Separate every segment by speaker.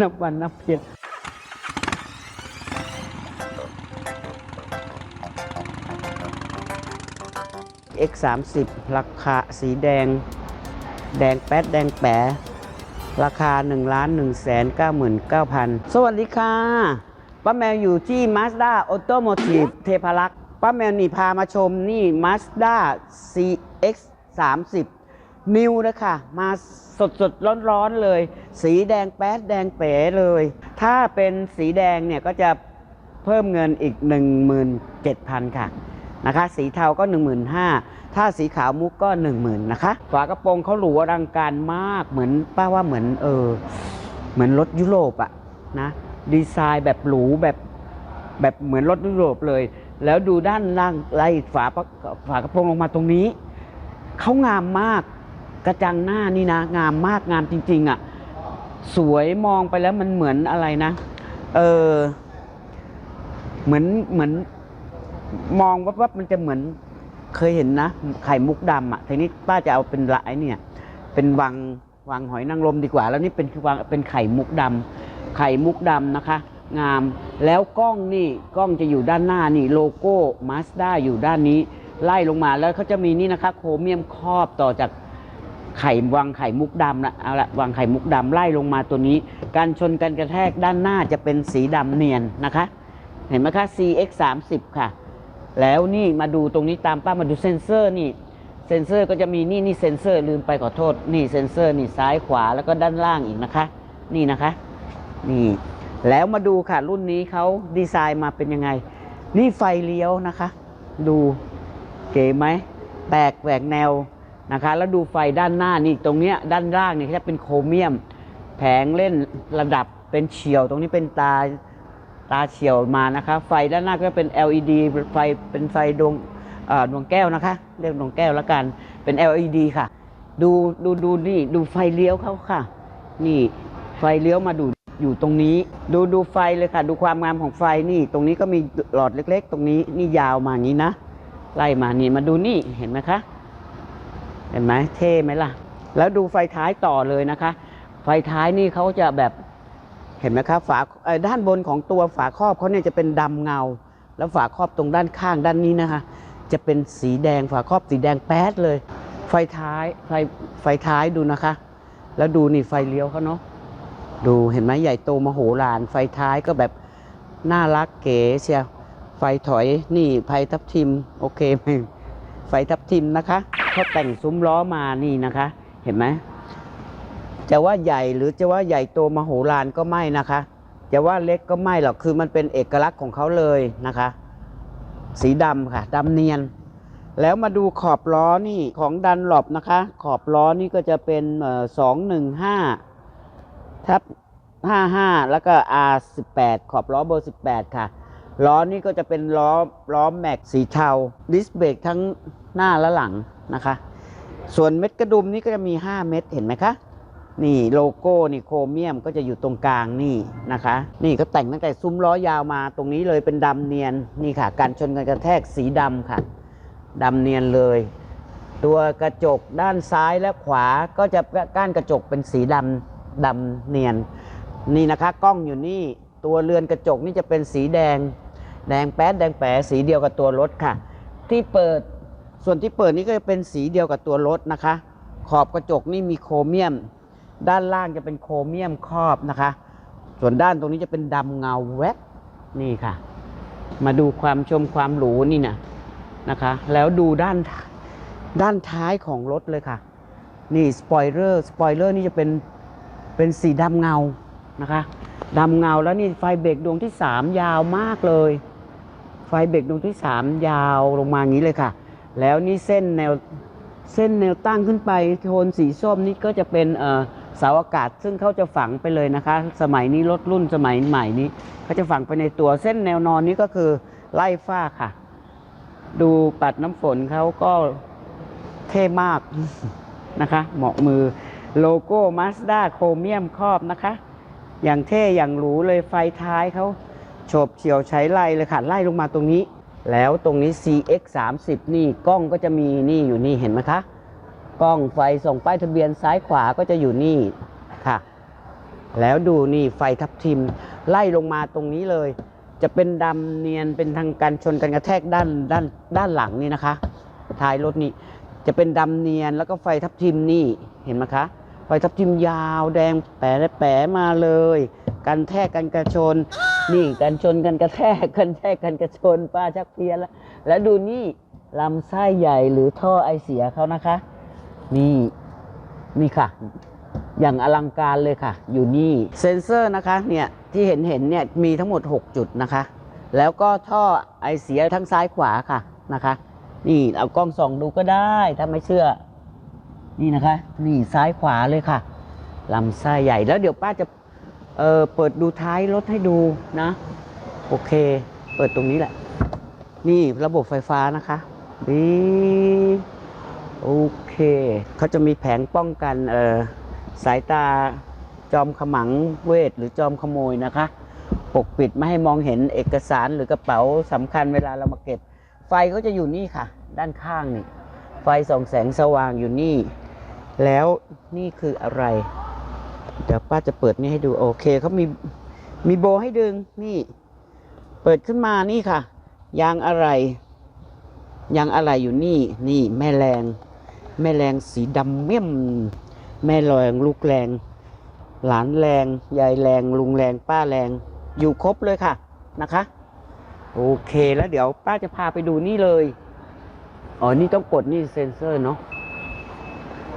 Speaker 1: นับวันนับเพียง X 3 0ราคาสีแดง แดงแป๊ดแดงแป๋ราคา 1 1 9 9 9 0 0 สวัสดีค่ะ ป้าแมวอยู่ที่ Mazda Automotive เทพารักษ์ ป้าแมวนี่พามาชมนี่ Mazda CX 3 0 นิวนะคะมาสดสดร้อนร้อนๆเลย สีแดงแป๊ดแดงเป๋เลย ถ้าเป็นสีแดงเนี่ยก็จะเพิ่มเงินอีก 17,000 ค่ะนะคะ สีเทาก็ 15,000 ถ้าสีขาวมุกก็ 10,000นะคะ ฝากระโปรงเขาหรูอลังการมากเหมือนป้าว่าเหมือนเออเหมือนรถยุโรปอะนะดีไซน์แบบหรูแบบแบบเหมือนรถยุโรปเลย แล้วดูด้านล่างไล่ฝาฝากระโปรงลงมาตรงนี้เขางามมาก กระจังหน้านี่นะ งามมากงามจริง ๆอะสวยมองไปแล้วมันเหมือนอะไรนะ เออเหมือนเหมือน มองว่ามันจะเหมือน เคยเห็นนะ ไข่มุกดำอะทีนี้ป้าจะเอาเป็นละไอเนี่ย เป็นวังวังหอยนางรมดีกว่า แล้วนี่เป็นคือวังเป็นไข่มุกดำไข่มุกดำนะคะ งามแล้วกล้องนี่กล้องจะอยู่ด้านหน้านี่ โลโก้มาสด้าอยู่ด้านนี้ ไล่ลงมาแล้วเขาจะมีนี่นะคะ โครเมียมครอบต่อจาก ไข่วังไข่มุกดำละเอาละวังไข่มุกดำไล่ลงมาตัวนี้ การชนกันกระแทกด้านหน้าจะเป็นสีดำเนียนนะคะ เห็นไหมคะ CX 3 0ค่ะ แล้วนี่มาดูตรงนี้ตามป้ามาดูเซ็นเซอร์นี่เซ็นเซอร์ก็จะมีนี่นี่เซ็นเซอร์ลืมไปขอโทษ นี่เซ็นเซอร์นี่ซ้ายขวาแล้วก็ด้านล่างอีกนะคะ นี่นะคะ นี่ แล้วมาดูค่ะรุ่นนี้เขาดีไซน์มาเป็นยังไง นี่ไฟเลี้ยวนะคะ ดูเก๋ไหมแปลกแหวกแนว นะคะแล้วดูไฟด้านหน้านี่ตรงเนี้ยด้านล่างเนี่ยจะเป็นโครเมียม แผงเล่นระดับเป็นเฉียว ตรงนี้เป็นตาตาเฉียวมานะคะไฟด้านหน้าก็เป็น LED ไฟเป็นไฟดวงดวงแก้วนะคะ เรียกดวงแก้วแล้วกันเป็น LED ค่ะ ดูดูดูนี่ดูไฟเลี้ยวเขาค่ะ นี่ไฟเลี้ยวมาดูอยู่ตรงนี้ ดูดูไฟเลยค่ะ ดูความงามของไฟนี่ ตรงนี้ก็มีหลอดเล็ก ๆ ตรงนี้นี่ยาวมาอย่างนี้นะไล่มานี่มาดูนี่เห็นไหมคะ เห็นไหมเท่ไหมล่ะ แล้วดูไฟท้ายต่อเลยนะคะ ไฟท้ายนี่เขาจะแบบเห็นไหมครับฝาด้านบนของตัวฝาครอบเขาเนี่ยจะเป็นดำเงา แล้วฝาครอบตรงด้านข้างด้านนี้นะคะ จะเป็นสีแดงฝาครอบสีแดงแป๊ดเลย ไฟท้ายไฟไฟท้ายดูนะคะ แล้วดูนี่ไฟเลี้ยวเขาเนาะดูเห็นไหมใหญ่โตมโหฬารไฟท้ายก็แบบน่ารักเก๋เชียวไฟถอยนี่ไฟทับทิมโอเคไหมไฟทับทิมนะคะ เขาแต่งซุ้มล้อมานี่นะคะ เห็นไหมจะว่าใหญ่หรือจะว่าใหญ่โตมโหฬารก็ไม่นะคะ จะว่าเล็กก็ไม่หรอกคือมันเป็นเอกลักษณ์ของเขาเลยนะคะ สีดำค่ะดำเนียน แล้วมาดูขอบล้อนี่ของดันหลบนะคะ ขอบล้อนี่ก็จะเป็นสองหนึ่งห้าทับห้าห้าแล้วก็ R สิบแปดขอบล้อเบอร์สิบแปดค่ะ ล้อนี่ก็จะเป็นล้อล้อแม็กสีเทา ดิสเบรกทั้งหน้าและหลัง นะคะ ส่วนเม็ดกระดุมนี่ก็จะมี 5 เม็ดเห็นไหมคะนี่โลโก้นี่โครเมียมก็จะอยู่ตรงกลางนี่นะคะ นี่ก็แต่งตั้งแต่ซุ้มล้อยาวมาตรงนี้เลยเป็นดำเนียนนี่ค่ะ การชนกันกระแทกสีดำค่ะดำเนียนเลย ตัวกระจกด้านซ้ายและขวาก็จะก้านกระจกเป็นสีดำดำเนียน นี่นะคะ กล้องอยู่นี่ตัวเรือนกระจกนี่จะเป็นสีแดง แดงแป๊ดแดงแป๋สีเดียวกับตัวรถค่ะ ที่เปิด ส่วนที่เปิดนี่ก็จะเป็นสีเดียวกับตัวรถนะคะ ขอบกระจกนี่มีโครเมียม ด้านล่างจะเป็นโครเมียมครอบนะคะ ส่วนด้านตรงนี้จะเป็นดำเงาแวบนี่ค่ะ มาดูความชมความหรูนี่นะนะคะ แล้วดูด้านด้านท้ายของรถเลยค่ะ นี่สปอยเลอร์สปอยเลอร์นี่จะเป็นเป็นสีดำเงานะคะดำเงาแล้วนี่ไฟเบรกดวงที่ 3 ยาวมากเลย ไฟเบรกดวงที่ 3 ยาวลงมาอย่างนี้เลยค่ะ แล้วนี่เส้นแนวเส้นแนวตั้งขึ้นไปโทนสีส้มนี่ก็จะเป็นเสาอากาศ ซึ่งเขาจะฝังไปเลยนะคะ สมัยนี้รถรุ่นสมัยใหม่นี้เขาจะฝังไปในตัวเส้นแนวนอนนี้ก็คือไล่ฝ้าค่ะ ดูปัดน้ำฝนเขาก็เท่มากนะคะ เหมาะมือโลโก้มาสด้าโครเมียมครอบนะคะ อย่างเท่อย่างหรูเลยไฟท้ายเขาโฉบเฉียวใช้ไล่เลยค่ะ ไล่ลงมาตรงนี้ แล้วตรงนี้ CX 3 0นี่กล้องก็จะมีนี่อยู่นี่เห็นไหมคะ กล้องไฟส่องป้ายทะเบียนซ้ายขวาก็จะอยู่นี่ค่ะ แล้วดูนี่ไฟทับทิม ไล่ลงมาตรงนี้เลย จะเป็นดำเนียนเป็นทางการชนกันกระแทกด้านด้านด้านหลังนี่นะคะท้ายรถนี่จะเป็นดำเนียนแล้วก็ไฟทับทิมนี่เห็นไหมคะไฟทับทิมยาวแดงแปะแปะมาเลย กันแทกกันกระชน นี่กันชนกันกระแทกกันแทกกันกระชนป้าชักเพี้ยนแล้ว แล้วดูนี่ลำไส้ใหญ่หรือท่อไอเสียเขานะคะ นี่นี่ค่ะ อย่างอลังการเลยค่ะ อยู่นี่เซ็นเซอร์นะคะเนี่ยที่เห็นเห็นเนี่ยมีทั้งหมด 6 จุดนะคะ แล้วก็ท่อไอเสียทั้งซ้ายขวาค่ะนะคะ นี่เอากล้องส่องดูก็ได้ถ้าไม่เชื่อ นี่นะคะ นี่ซ้ายขวาเลยค่ะลำไส้ใหญ่แล้วเดี๋ยวป้าจะ เออเปิดดูท้ายรถให้ดูนะ โอเค เปิดตรงนี้แหละ นี่ระบบไฟฟ้านะคะดีโอเคเขาจะมีแผงป้องกันเออสายตาจอมขมังเวทหรือจอมขโมยนะคะ ปกปิดไม่ให้มองเห็นเอกสารหรือกระเป๋าสำคัญเวลาเรามาเก็บ ไฟก็จะอยู่นี่ค่ะ ด้านข้างนี่ ไฟส่องแสงสว่างอยู่นี่ แล้วนี่คืออะไร เดี๋ยวป้าจะเปิดนี่ให้ดูโอเคเขามีมีโบให้ดึงนี่ เปิดขึ้นมานี่ค่ะ ยางอะไร ยางอะไรอยู่นี่ นี่แม่แรง แม่แรงสีดำเมี่ยม แม่แรงลูกแรง หลานแรงยายแรงลุงแรงป้าแรง อยู่ครบเลยค่ะนะคะ โอเคแล้วเดี๋ยวป้าจะพาไปดูนี่เลยอ๋อนี่ต้องกดนี่เซ็นเซอร์เนาะ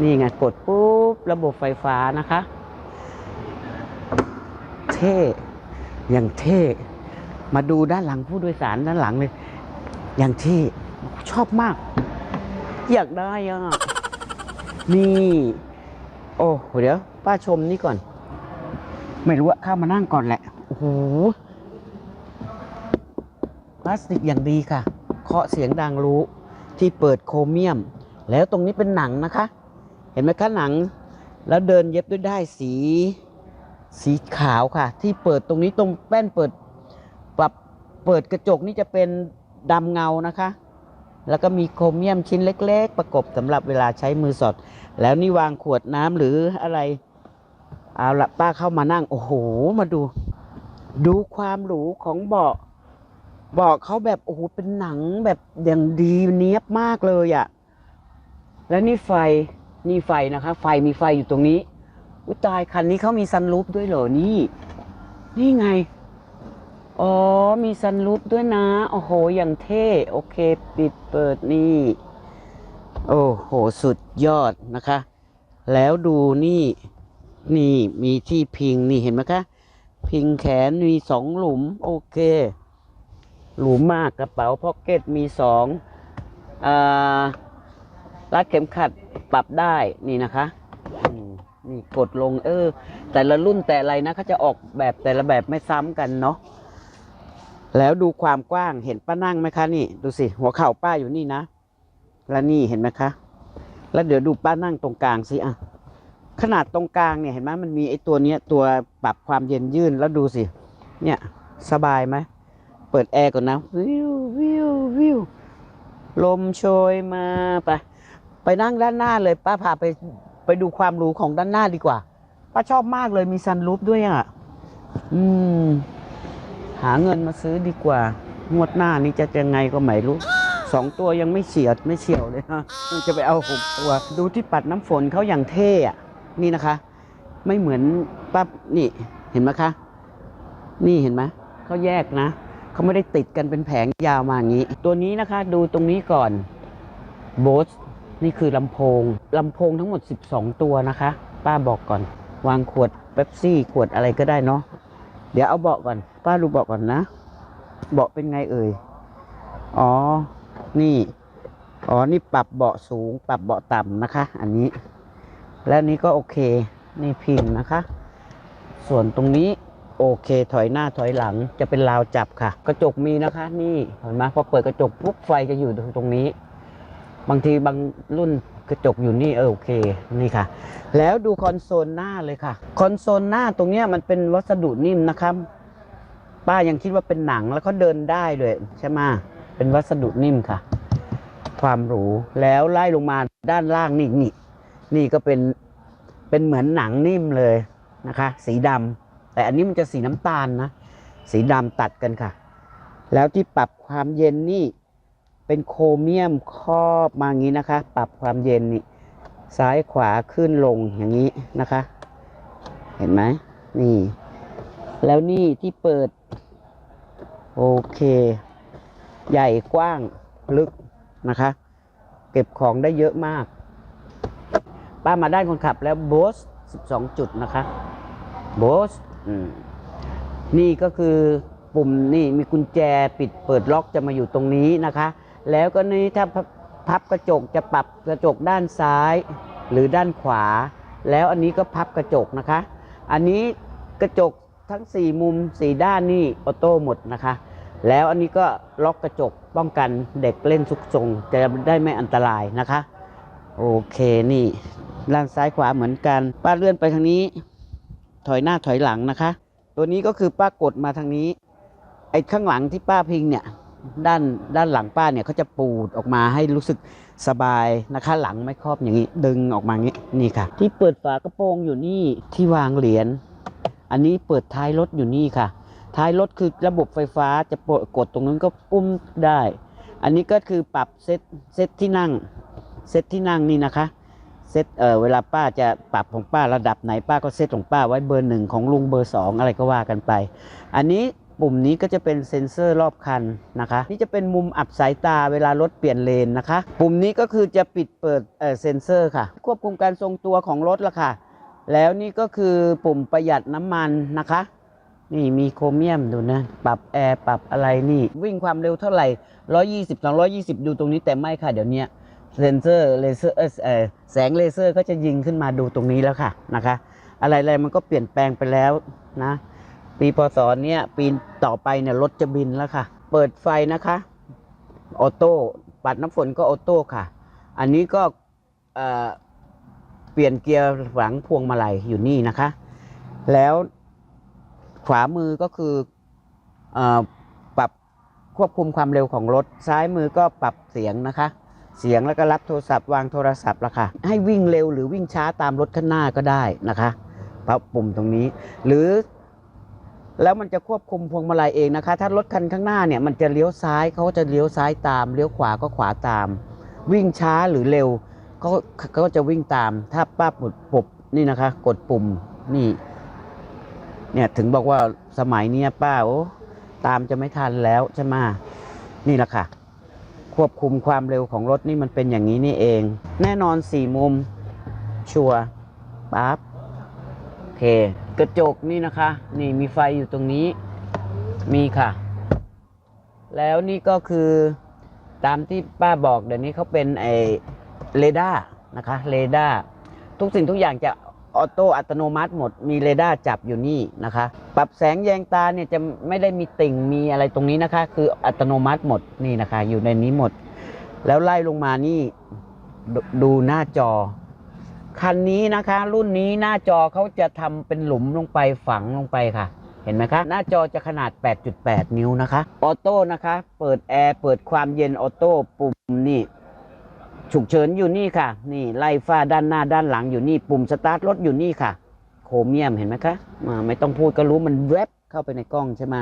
Speaker 1: นี่ไงกดปุ๊บระบบไฟฟ้านะคะ ท่อย่างเท่มาดูด้านหลังผู้โดยสารด้านหลังเลย อย่างเท่ชอบมาก อยากได้อะนี่โอ้เดี๋ยว ป้าชมนี่ก่อน ไม่รู้อะเข้ามานั่งก่อนแหละ โอ้โหพลาสติกอย่างดีค่ะ เคาะเสียงดังรู้ที่เปิดโครเมียม แล้วตรงนี้เป็นหนังนะคะ เห็นไหมคะหนัง แล้วเดินเย็บด้วยได้ายสี สีขาวค่ะ ที่เปิดตรงนี้ตรงแป้นเปิดปรับเปิดกระจกนี่จะเป็นดำเงานะคะ แล้วก็มีโครเมียมชิ้นเล็ก ๆ ประกบสำหรับเวลาใช้มือสอด แล้วนี่วางขวดน้ำหรืออะไร เอาละป้าเข้ามานั่ง โอ้โห มาดู ดูความหรูของเบาะเบาะเขาแบบโอ้โหเป็นหนังแบบอย่างดีเนี้ยบมากเลยอะ่ะ แล้วนี่ไฟนี่ไฟนะคะ ไฟมีไฟอยู่ตรงนี้ อุยตายคันนี้เขามีซันรูฟด้วยเหรอนี่ นี่ไง อ๋อ มีซันรูฟด้วยนะ โอ้โห อย่างเท่ โอเค ปิดเปิดนี่ โอ้โห สุดยอดนะคะ แล้วดูนี่ นี่มีที่พิงนี่เห็นไหมคะ พิงแขนมีสองหลุม โอเคหรูมากกระเป๋าพ็อกเก็ตมีสองอ่ารัดเข็มขัดปรับได้นี่นะคะอืม นี่กดลงเออ แต่ละรุ่นแต่อะไรนะเขาจะออกแบบแต่ละแบบไม่ซ้ำกันเนาะแล้วดูความกว้างเห็นป้านั่งไหมคะนี่ ดูสิ หัวเข่าป้าอยู่นี่นะ แล้วนี่เห็นไหมคะ แล้วเดี๋ยวดูป้านั่งตรงกลางสิอะขนาดตรงกลางเนี่ยเห็นไหมมันมีไอ้ตัวเนี้ยตัวปรับความเย็นยื่นแล้วดูสิ เนี่ยสบายไหมเปิดแอร์ก่อนนะวิววิววิวลมโชยมาไปไปนั่งด้านหน้าเลยป้าพาไป ไปดูความหรูของด้านหน้าดีกว่าป้าชอบมากเลยมีซันรูฟด้วยอะ อืม หาเงินมาซื้อดีกว่า งวดหน้านี้จะยังไงก็ไม่รู้สองตัวยังไม่เฉียดไม่เฉียวเลยนะจะไปเอาหกตัว ดูที่ปัดน้ำฝนเขาอย่างเท่อะนี่นะคะ ไม่เหมือนปั๊บนี่เห็นไหมคะ นี่เห็นไหมเขาแยกนะเขาไม่ได้ติดกันเป็นแผงยาวมาอย่างนี้ ตัวนี้นะคะ ดูตรงนี้ก่อนโบส นี่คือลำโพงลำโพงทั้งหมด 12 ตัวนะคะ ป้าบอกก่อน วางขวดเป๊ปซี่ ขวดอะไรก็ได้เนาะเดี๋ยวเอาเบาะก่อน ป้าดูเบาะก่อนนะเบาะเป็นไงเอ่ยอ๋อ นี่ อ๋อ นี่ปรับเบาะสูง ปรับเบาะต่ำนะคะ อันนี้ และนี้ก็โอเค นี่พิงนะคะ ส่วนตรงนี้โอเค ถอยหน้าถอยหลังจะเป็นราวจับค่ะ กระจกมีนะคะ นี่เห็นไหมพอเปิดกระจกปุ๊บไฟจะอยู่ตรงนี้ บางทีบางรุ่นกระจกอยู่นี่เออโอเคนี่ค่ะ แล้วดูคอนโซลหน้าเลยค่ะ คอนโซลหน้าตรงเนี้ยมันเป็นวัสดุนิ่มนะครับ ป้ายังคิดว่าเป็นหนังแล้วก็เดินได้เลยใช่ไหมเป็นวัสดุนิ่มค่ะ ความหรูแล้วไล่ลงมาด้านล่างนี่นี่นี่ก็เป็นเป็นเหมือนหนังนิ่มเลยนะคะ สีดำแต่อันนี้มันจะสีน้ำตาลนะ สีดำตัดกันค่ะ แล้วที่ปรับความเย็นนี่ เป็นโครเมียมครอบมาอย่างนี้นะคะ ปรับความเย็นนี่ซ้ายขวาขึ้นลงอย่างนี้นะคะ เห็นไหมนี่ แล้วนี่ที่เปิด โอเค ใหญ่กว้างลึกนะคะ เก็บของได้เยอะมาก ป้ามาด้านคนขับแล้วโบส12 จุดนะคะโบสนี่ก็คือปุ่มนี่มีกุญแจปิดเปิดล็อกจะมาอยู่ตรงนี้นะคะ แล้วก็นี่ถ้าพับพับกระจกจะปรับกระจกด้านซ้ายหรือด้านขวา แล้วอันนี้ก็พับกระจกนะคะ อันนี้กระจกทั้ง 4 มุม 4 ด้านนี่ออโต้หมดนะคะ แล้วอันนี้ก็ล็อกกระจกป้องกันเด็กเล่นซุกซงจะได้ไม่อันตรายนะคะ โอเคนี่ด้านซ้ายขวาเหมือนกัน ป้าเลื่อนไปทางนี้ ถอยหน้าถอยหลังนะคะ ตัวนี้ก็คือป้ากดมาทางนี้ไอ้ข้างหลังที่ป้าพิงเนี่ย ด้านด้านหลังป้าเนี่ยเขาจะปูดออกมาให้รู้สึกสบายนะคะ หลังไม่ครอบอย่างนี้ ดึงออกมางี้นี่ค่ะ ที่เปิดฝากระโปรงอยู่นี่ที่วางเหรียญอันนี้เปิดท้ายรถอยู่นี่ค่ะ ท้ายรถคือระบบไฟฟ้าจะปกดตรงนั้นก็ปุ้มได้ อันนี้ก็คือปรับเซตเซตที่นั่งเซตที่นั่งนี่นะคะเซตเออเวลาป้าจะปรับของป้าระดับไหนป้าก็เซตของป้าไว้เบอร์หนึ่งของลุงเบอร์สองอะไรก็ว่ากันไป อันนี้ ปุ่มนี้ก็จะเป็นเซ็นเซอร์รอบคันนะคะ นี่จะเป็นมุมอับสายตาเวลารถเปลี่ยนเลนนะคะ ปุ่มนี้ก็คือจะปิดเปิดเออเซ็นเซอร์ค่ะ ควบคุมการทรงตัวของรถละค่ะ แล้วนี่ก็คือปุ่มประหยัดน้ำมันนะคะ นี่มีโครเมียมดูนะ ปรับแอร์ปรับอะไรนี่ วิ่งความเร็วเท่าไหร่ 120 220 ดูตรงนี้แต่ไม่ค่ะเดี๋ยวนี้เซนเซอร์เลเซอร์เอ่อแสงเลเซอร์ก็จะยิงขึ้นมาดูตรงนี้แล้วค่ะนะคะ อะไรๆมันก็เปลี่ยนแปลงไปแล้วนะ ปีพศเนี้ยปีต่อไปเนี่ยรถจะบินแล้วค่ะ เปิดไฟนะคะออโต้ปัดน้ำฝนก็ออโต้ค่ะ อันนี้ก็เปลี่ยนเกียร์หลังพวงมาลัยอยู่นี่นะคะ แล้วขวามือก็คือเออปรับควบคุมความเร็วของรถ ซ้ายมือก็ปรับเสียงนะคะ เสียงแล้วก็รับโทรศัพท์วางโทรศัพท์ละค่ะ ให้วิ่งเร็วหรือวิ่งช้าตามรถข้างหน้าก็ได้นะคะปรับปุ่มตรงนี้ หรือ แล้วมันจะควบคุมพวงมาลัยเองนะคะ ถ้ารถคันข้างหน้าเนี่ยมันจะเลี้ยวซ้ายเขาจะเลี้ยวซ้ายตามเลี้ยวขวาก็ขวาตาม วิ่งช้าหรือเร็วเขาเขาก็จะวิ่งตาม ถ้าป้าปุดปุบนี่นะคะ กดปุ่มนี่ เนี่ยถึงบอกว่าสมัยเนี้ยป้าโอ้ตามจะไม่ทันแล้วใช่ไหมนี่แหละค่ะ ควบคุมความเร็วของรถนี่มันเป็นอย่างนี้นี่เอง แน่นอนสี่มุมชัวร์ปั๊บโอเค กระจกนี่นะคะ นี่มีไฟอยู่ตรงนี้มีค่ะ แล้วนี่ก็คือตามที่ป้าบอกเดี๋ยวนี้เขาเป็นไอเรดาร์นะคะเรดาร์ทุกสิ่งทุกอย่างจะออโต้อัตโนมัติหมดมีเรดาร์จับอยู่นี่นะคะ ปรับแสงแยงตาเนี่ยจะไม่ได้มีติ่งมีอะไรตรงนี้นะคะ คืออัตโนมัติหมดนี่นะคะ อยู่ในนี้หมด แล้วไล่ลงมานี่ดดูหน้าจอ คันนี้นะคะ รุ่นนี้หน้าจอเขาจะทำเป็นหลุมลงไปฝังลงไปค่ะ เห็นไหมคะ หน้าจอจะขนาด 8.8 นิ้วนะคะ ออโต้นะคะ เปิดแอร์เปิดความเย็นออโต้ปุ่มนี่ฉุกเฉินอยู่นี่ค่ะ นี่ไล่ฟ้าด้านหน้าด้านหลังอยู่นี่ปุ่มสตาร์ทรถอยู่นี่ค่ะ โครเมียมเห็นไหมคะอ่าไม่ต้องพูดก็รู้มันแวบเข้าไปในกล้องใช่ไหม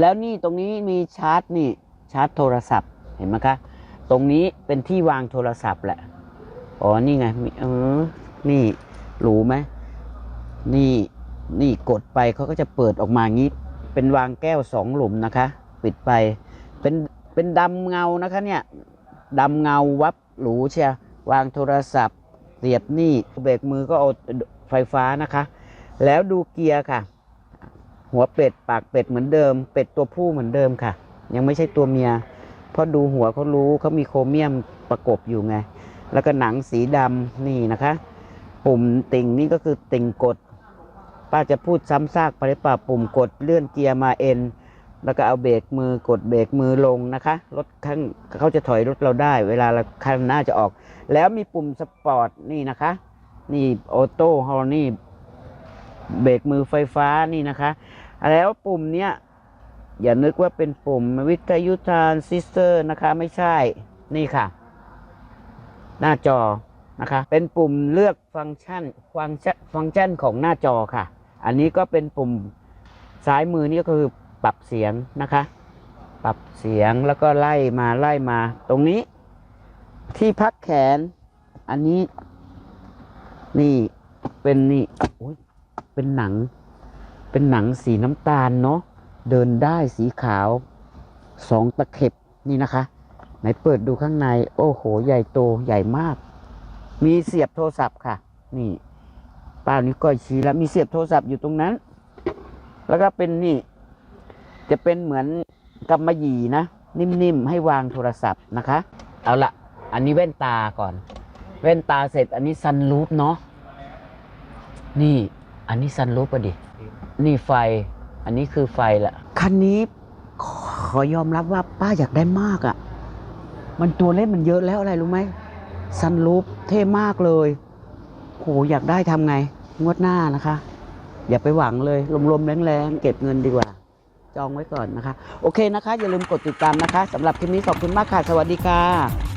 Speaker 1: แล้วนี่ตรงนี้มีชาร์จนี่ชาร์จโทรศัพท์เห็นไหมคะ ตรงนี้เป็นที่วางโทรศัพท์แหละ อ๋อ นี่ไงเออนี่รู้ไหมนี่นี่กดไปเขาก็จะเปิดออกมางี้ เป็นวางแก้วสองหลุมนะคะ ปิดไป เป็นเป็นดำเงานะคะเนี่ยดำเงาวับหรูเชียวางโทรศัพท์เสียบนี่เบรกมือก็เอาไฟฟ้านะคะ แล้วดูเกียร์ค่ะ หัวเป็ดปากเป็ดเหมือนเดิม เป็ดตัวผู้เหมือนเดิมค่ะ ยังไม่ใช่ตัวเมีย เพราะดูหัวเขารู้เขามีโครเมียมประกบอยู่ไง แล้วก็หนังสีดำนี่นะคะ ปุ่มติ่งนี่ก็คือติ่งกด ป้าจะพูดซ้ำซากไปหรือเปล่าปุ่มกดเลื่อนเกียร์มาเอ็นแล้วก็เอาเบรกมือกดเบรกมือลงนะคะรถข้างเขาจะถอยรถเราได้ เวลาเราคันหน้าจะออก แล้วมีปุ่มสปอร์ตนี่นะคะ นี่ออโต้ฮอลนี่เบรกมือไฟฟ้านี่นะคะ แล้วปุ่มเนี้ยอย่านึกว่าเป็นปุ่มวิทยุทรานซิสเตอร์นะคะ ไม่ใช่นี่ค่ะ หน้าจอนะคะ เป็นปุ่มเลือกฟังก์ชันฟังก์ชันฟังก์ชันของหน้าจอค่ะ อันนี้ก็เป็นปุ่มซ้ายมือนี่ก็คือปรับเสียงนะคะ ปรับเสียงแล้วก็ไล่มาไล่มา ตรงนี้ ที่พักแขน อันนี้ นี่เป็นนี่เป็นหนัง เป็นหนังสีน้ำตาลเนาะเดินได้สีขาวสองตะเข็บนี่นะคะ ไหนเปิดดูข้างใน โอ้โห ใหญ่โตใหญ่มาก มีเสียบโทรศัพท์ค่ะ นี่ป้านี่วก้อยชี้แล้วมีเสียบโทรศัพท์อยู่ตรงนั้น แล้วก็เป็นนี่ จะเป็นเหมือนกำมะหยี่นะ นิ่มๆ ให้วางโทรศัพท์นะคะ เอาละอันนี้แว่นตาก่อน แว่นตาเสร็จ อันนี้ซันรูปเนาะนี่ อันนี้ซันรูปอะดิ นี่ไฟ อันนี้คือไฟละคันนี้ขขอยอมรับว่าป้าอยากได้มากอะ่ะ มันตัวเล่นมันเยอะแล้วอะไรรู้ไหมซันรูปเท่มากเลยโหอยากได้ทำไง งวดหน้านะคะ อย่าไปหวังเลยลมๆแรงๆ เก็บเงินดีกว่า จองไว้ก่อนนะคะ โอเคนะคะ อย่าลืมกดติดตามนะคะสำหรับคลิปนี้ขอบคุณมากค่ะ สวัสดีค่ะ